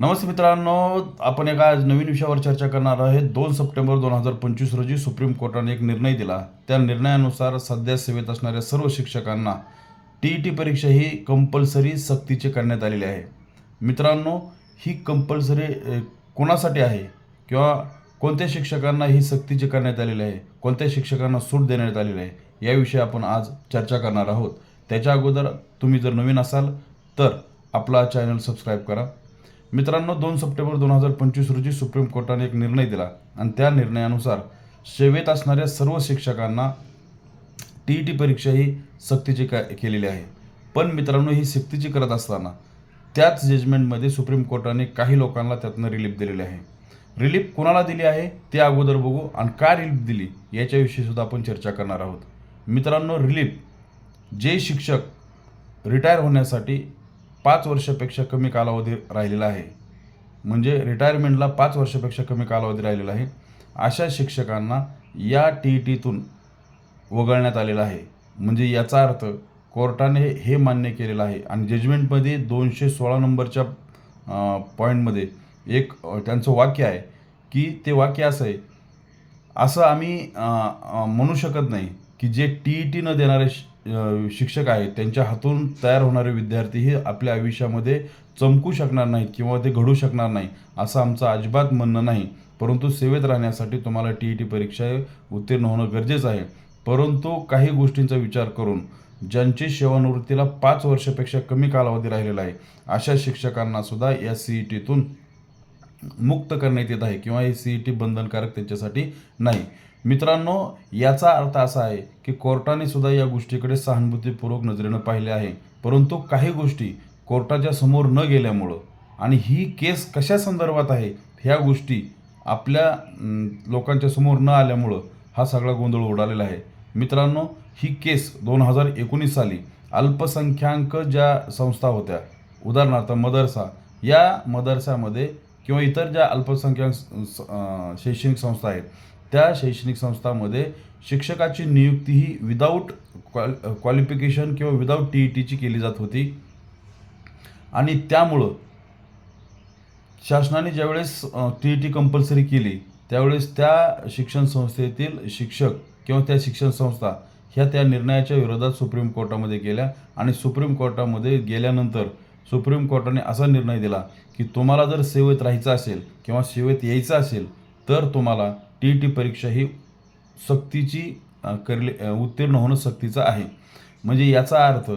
नमस्ते मित्रांनो आपण एका आज नवीन विषयावर चर्चा करणार आहे. दोन सप्टेंबर दोन हजार पंचवीस रोजी सुप्रीम कोर्टाने एक निर्णय दिला. त्या निर्णयानुसार सध्या सेवेत असणाऱ्या सर्व शिक्षकांना टी ई टी परीक्षा ही कंपल्सरी सक्तीची करण्यात आलेली आहे. मित्रांनो ही कंपल्सरी कोणासाठी आहे? किंवा कोणत्या शिक्षकांना ही सक्तीची करण्यात आलेली आहे? कोणत्या शिक्षकांना सूट देण्यात आलेली आहे? याविषयी आपण आज चर्चा करणार आहोत. त्याच्या अगोदर तुम्ही जर नवीन असाल तर आपला चॅनल सबस्क्राईब करा. मित्रांनो दोन सप्टेंबर दोन हजार पंचवीस रोजी सुप्रीम कोर्टाने एक निर्णय दिला आणि त्या निर्णयानुसार सेवेत असणाऱ्या सर्व शिक्षकांना टी ई टी परीक्षा ही सक्तीची का केलेली आहे. पण मित्रांनो ही सक्तीची करत असताना त्याच जजमेंटमध्ये सुप्रीम कोर्टाने काही लोकांना त्यातनं रिलीफ दिलेले आहे. रिलीफ कोणाला दिली आहे? ते अगोदर बघू आणि काय रिलीफ दिली याच्याविषयी सुद्धा आपण चर्चा करणार आहोत. मित्रांनो रिलीफ जे शिक्षक रिटायर होण्यासाठी पाच वर्षापेक्षा कमी कालावधी राहिलेला आहे. म्हणजे रिटायरमेंटला पाच वर्षापेक्षा कमी कालावधी राहिलेला आहे. अशा शिक्षकांना या टी ई टीतून वगळण्यात आलेलं आहे. म्हणजे याचा अर्थ कोर्टाने हे मान्य केलेलं आहे. आणि जजमेंटमध्ये दोनशे सोळा नंबरच्या पॉईंटमध्ये एक त्यांचं वाक्य आहे की ते वाक्य असं आहे. असं आम्ही म्हणू शकत नाही की जे टी ई टी न देणारे शिक्षक आहेत त्यांच्या हातून तयार होणारे विद्यार्थी हे आपल्या आयुष्यामध्ये चमकू शकणार नाहीत किंवा ते घडू शकणार नाही असं आमचं अजिबात म्हणणं नाही. परंतु सेवेत राहण्यासाठी तुम्हाला टी ई टी परीक्षा उत्तीर्ण होणं गरजेचं आहे. परंतु काही गोष्टींचा विचार करून ज्यांची सेवानिवृत्तीला पाच वर्षापेक्षा कमी कालावधी राहिलेला आहे अशा शिक्षकांना सुद्धा या सी ई टीतून मुक्त करण्यात येत आहे किंवा हे सी ई टी बंधनकारक त्यांच्यासाठी नाही. मित्रांनो याचा अर्थ असा आहे की कोर्टाने सुद्धा या गोष्टीकडे सहानुभूतीपूर्वक नजरेनं पाहिले आहे. परंतु काही गोष्टी कोर्टाच्या समोर न गेल्यामुळं आणि ही केस कशा संदर्भात आहे ह्या गोष्टी आपल्या लोकांच्या समोर न आल्यामुळं हा सगळा गोंधळ उडालेला आहे. मित्रांनो ही केस दोन हजार एकोणीस साली अल्पसंख्याक ज्या संस्था होत्या उदाहरणार्थ मदरसा या मदरसामध्ये किंवा इतर ज्या अल्पसंख्याक शैक्षणिक संस्था आहेत त्या शैक्षणिक संस्थांमध्ये शिक्षकाची नियुक्ती ही विदाऊट क्वाल क्वालिफिकेशन किंवा विदाऊट टी ई टीची केली जात होती. आणि त्यामुळं शासनाने ज्यावेळेस टी ई टी कंपल्सरी केली त्यावेळेस त्या शिक्षण संस्थेतील शिक्षक किंवा त्या शिक्षण संस्था ह्या त्या निर्णयाच्या विरोधात सुप्रीम कोर्टामध्ये गेल्या. आणि सुप्रीम कोर्टामध्ये गेल्यानंतर सुप्रीम कोर्टाने असा निर्णय दिला की तुम्हाला जर सेवेत राहायचं असेल किंवा सेवेत यायचं असेल तर तुम्हाला टी ई टी परीक्षा ही सक्तीची करले उत्तीर्ण होणं सक्तीचं आहे. म्हणजे याचा अर्थ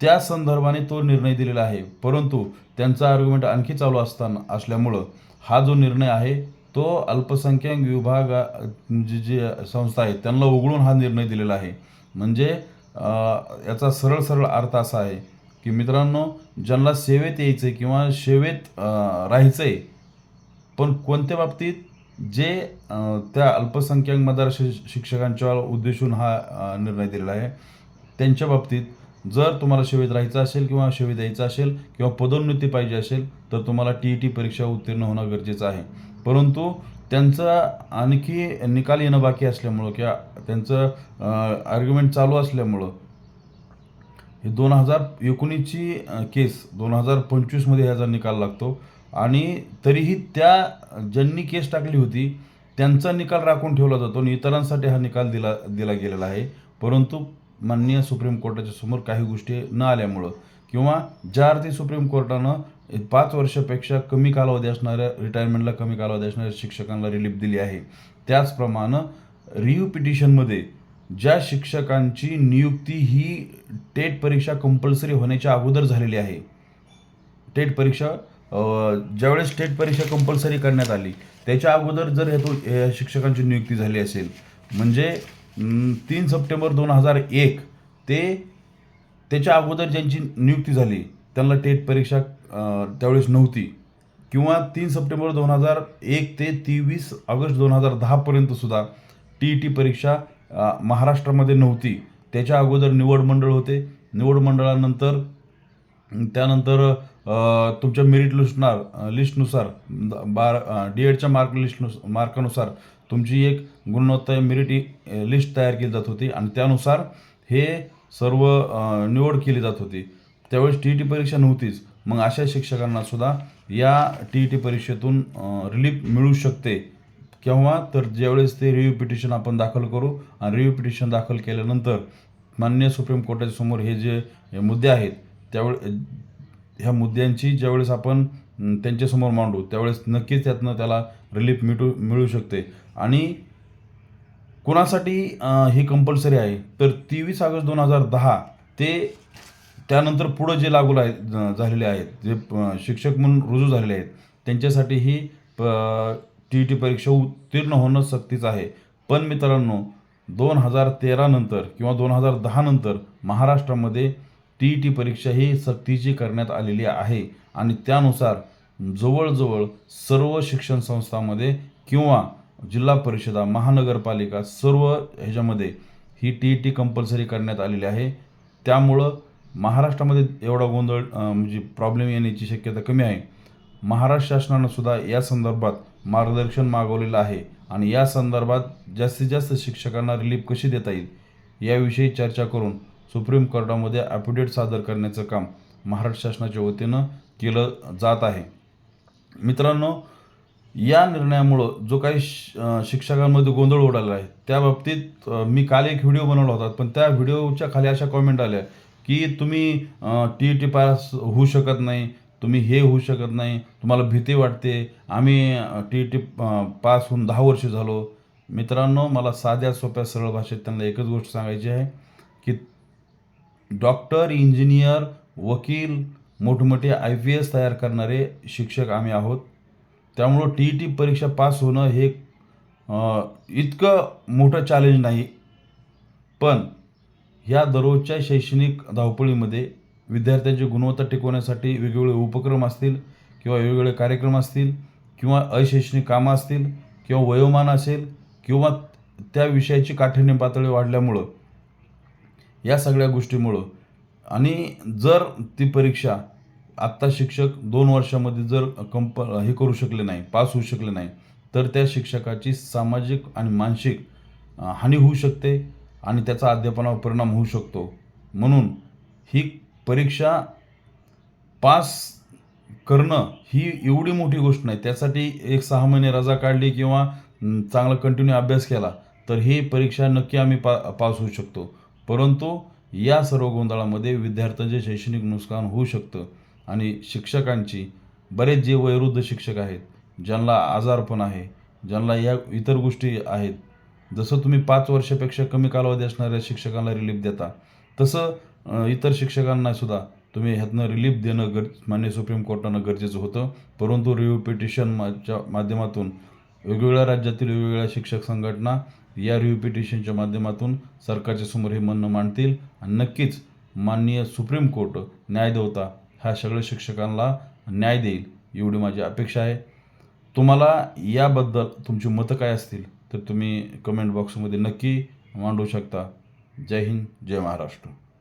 त्या संदर्भाने तो निर्णय दिलेला आहे. परंतु त्यांचा आर्ग्युमेंट आणखी चालू असताना असल्यामुळं हा जो निर्णय आहे तो अल्पसंख्याक विभाग जी जी संस्था आहेत त्यांना उघडून हा निर्णय दिलेला आहे. म्हणजे याचा सरळ सरळ अर्थ असा आहे की मित्रांनो ज्यांना सेवेत यायचं आहे किंवा सेवेत राहायचं आहे पण कोणत्या बाबतीत जे त्या अल्पसंख्याक मदरशा शिक्षकांच्या उद्देशून हा निर्णय दिलेला आहे त्यांच्या बाबतीत जर तुम्हाला सेवेत राहायचं असेल किंवा सेवेत यायचं असेल किंवा पदोन्नती पाहिजे असेल तर तुम्हाला टी ई टी परीक्षा उत्तीर्ण होणं गरजेचं आहे. परंतु त्यांचा आणखी निकाल येणं बाकी असल्यामुळं किंवा त्यांचं आर्ग्युमेंट चालू असल्यामुळं हे दोन हजार एकोणीसची केस दोन हजार पंचवीसमध्ये ह्याचा निकाल लागतो. आणि तरीही त्या ज्यांनी केस टाकली होती त्यांचा निकाल राखून ठेवला जातो आणि इतरांसाठी हा निकाल दिला दिला गेलेला आहे. परंतु माननीय सुप्रीम कोर्टाच्या समोर काही गोष्टी न आल्यामुळं किंवा ज्या अर्थी सुप्रीम कोर्टानं पाच वर्षापेक्षा कमी कालावधी असणाऱ्या रिटायरमेंटला कमी कालावधी असणाऱ्या शिक्षकांना रिलीफ दिली आहे त्याचप्रमाणे रिव्ह्यू पिटिशनमध्ये ज्या शिक्षकांची नियुक्ती ही टेट परीक्षा कंपल्सरी होण्याच्या अगोदर झालेली आहे. टेट परीक्षा ज्यावेळेस टेट परीक्षा कंपल्सरी करण्यात आली त्याच्या अगोदर जर हेतू शिक्षकांची नियुक्ती झाली असेल म्हणजे तीन सप्टेंबर दोन हजार एक ते त्याच्या अगोदर ज्यांची नियुक्ती झाली त्यांना टेट परीक्षा त्यावेळेस नव्हती. किंवा तीन सप्टेंबर दोन हजार एक ते तेवीस ऑगस्ट दोन हजार दहापर्यंत सुद्धा टी ई टी परीक्षा महाराष्ट्रामध्ये नव्हती. त्याच्या अगोदर निवड मंडळ होते. निवड मंडळानंतर त्यानंतर तुमच्या मेरिट लिस्टनुसार लिस्टनुसार बार डी एडच्या मार्क लिस्टनुस मार्कानुसार तुमची एक गुणवत्ता मेरिट लिस्ट तयार केली जात होती आणि त्यानुसार हे सर्व निवड केली जात होती. त्यावेळेस टी ई टी परीक्षा नव्हतीच. मग अशा शिक्षकांना सुद्धा या टी ई टी परीक्षेतून रिलीफ मिळू शकते. केव्हा तर ज्यावेळेस ते रिव्ह्यू पिटिशन आपण दाखल करू आणि रिव्ह्यू पिटिशन दाखल केल्यानंतर मान्य सुप्रीम कोर्टाच्या समोर हे जे मुद्दे आहेत त्यावेळे ह्या मुद्द्यांची ज्यावेळेस आपण त्यांच्यासमोर मांडू त्यावेळेस नक्कीच त्यातनं त्याला रिलीफ मिटू मिळू शकते. आणि कोणासाठी ही हे कंपल्सरी आहे तर तेवीस ऑगस्ट दोन हजार दहा ते त्यानंतर पुढं जे लागू आहे झालेले आहेत जे शिक्षक म्हणून रुजू झालेले आहेत त्यांच्यासाठी ही टी ई टी परीक्षा उत्तीर्ण होणं सक्तीचं आहे. पण मित्रांनो दोन हजार तेरानंतर किंवा दोन हजार दहानंतर महाराष्ट्रामध्ये टी ई टी परीक्षा ही सक्तीची करण्यात आलेली आहे. आणि त्यानुसार जवळजवळ सर्व शिक्षण संस्थांमध्ये किंवा जिल्हा परिषदा महानगरपालिका सर्व ह्याच्यामध्ये ही टी ई टी कंपल्सरी करण्यात आलेली आहे. त्यामुळं महाराष्ट्रामध्ये एवढा गोंधळ म्हणजे प्रॉब्लेम येण्याची शक्यता कमी आहे. महाराष्ट्र शासनानं सुद्धा या संदर्भात मार्गदर्शन मागवलेलं आहे आणि या संदर्भात जास्तीत जास्त शिक्षकांना रिलीफ कशी देता येईल याविषयी चर्चा करून सुप्रीम कोर्टामध्ये ॲफिडेट सादर करण्याचं काम महाराष्ट्र शासनाच्या वतीनं केलं जात आहे. मित्रांनो या निर्णयामुळं जो काही श- शिक्षकांमध्ये गोंधळ उडाला आहे त्या बाबतीत मी काल एक व्हिडिओ बनवला होता पण त्या व्हिडिओच्या खाली अशा कॉमेंट आल्या की तुम्ही टी ई टी पास होऊ शकत नाही तुम्ही हे होऊ शकत नाही. तुम्हाला भीती वाटते. आम्ही टी ई टी पास होऊन दहा वर्ष झालो. मित्रांनो मला साध्या सोप्या सरळ भाषेत त्यांना एकच गोष्ट सांगायची आहे की डॉक्टर इंजिनियर वकील मोठमोठे आय पी एस तयार करणारे शिक्षक आम्ही आहोत. त्यामुळं टी ई टी परीक्षा पास होणं हे इतकं मोठं चॅलेंज नाही. पण ह्या दररोजच्या शैक्षणिक धावपळीमध्ये विद्यार्थ्यांची गुणवत्ता टिकवण्यासाठी वेगवेगळे उपक्रम असतील किंवा वेगवेगळे कार्यक्रम असतील किंवा अशैक्षणिक कामं असतील किंवा वयोमान असेल किंवा त्या विषयाची काठिण्य पातळी वाढल्यामुळं या सगळ्या गोष्टीमुळं. आणि जर ती परीक्षा आत्ता शिक्षक दोन वर्षामध्ये जर कंप हे करू शकले नाही पास होऊ शकले नाही तर त्या शिक्षकाची सामाजिक आणि मानसिक हानी होऊ शकते आणि त्याचा अध्यापनावर परिणाम होऊ शकतो. म्हणून ही परीक्षा पास करणं ही एवढी मोठी गोष्ट नाही. त्यासाठी एक सहा महिने रजा काढली किंवा चांगला कंटिन्यू अभ्यास केला तर ही परीक्षा नक्की आम्ही पा पास होऊ शकतो. परंतु या सर्व गोंधळामध्ये विद्यार्थ्यांचे शैक्षणिक नुकसान होऊ शकतं आणि शिक्षकांची बरेच जे वयोवृद्ध शिक्षक आहेत ज्यांना आजारपण आहे ज्यांना या इतर गोष्टी आहेत जसं तुम्ही पाच वर्षापेक्षा कमी कालावधी असणाऱ्या शिक्षकांना रिलीफ देता तसं इतर शिक्षकांना सुद्धा तुम्ही ह्यातनं रिलीफ देणं गर मान्य सुप्रीम कोर्टानं गरजेचं होतं. परंतु रिव्ह्यू पिटिशनच्या माध्यमातून वेगवेगळ्या राज्यातील वेगवेगळ्या शिक्षक संघटना या रिव्ह्यू पिटिशनच्या माध्यमातून सरकारच्या समोर हे म्हणणं मांडतील. आणि नक्कीच माननीय सुप्रीम कोर्ट न्यायदेवता ह्या सगळ्या शिक्षकांना न्याय देईल एवढी माझी अपेक्षा आहे. तुम्हाला याबद्दल तुमची मतं काय असतील तर तुम्ही कमेंट बॉक्समध्ये नक्की मांडू शकता. जय हिंद जय महाराष्ट्र.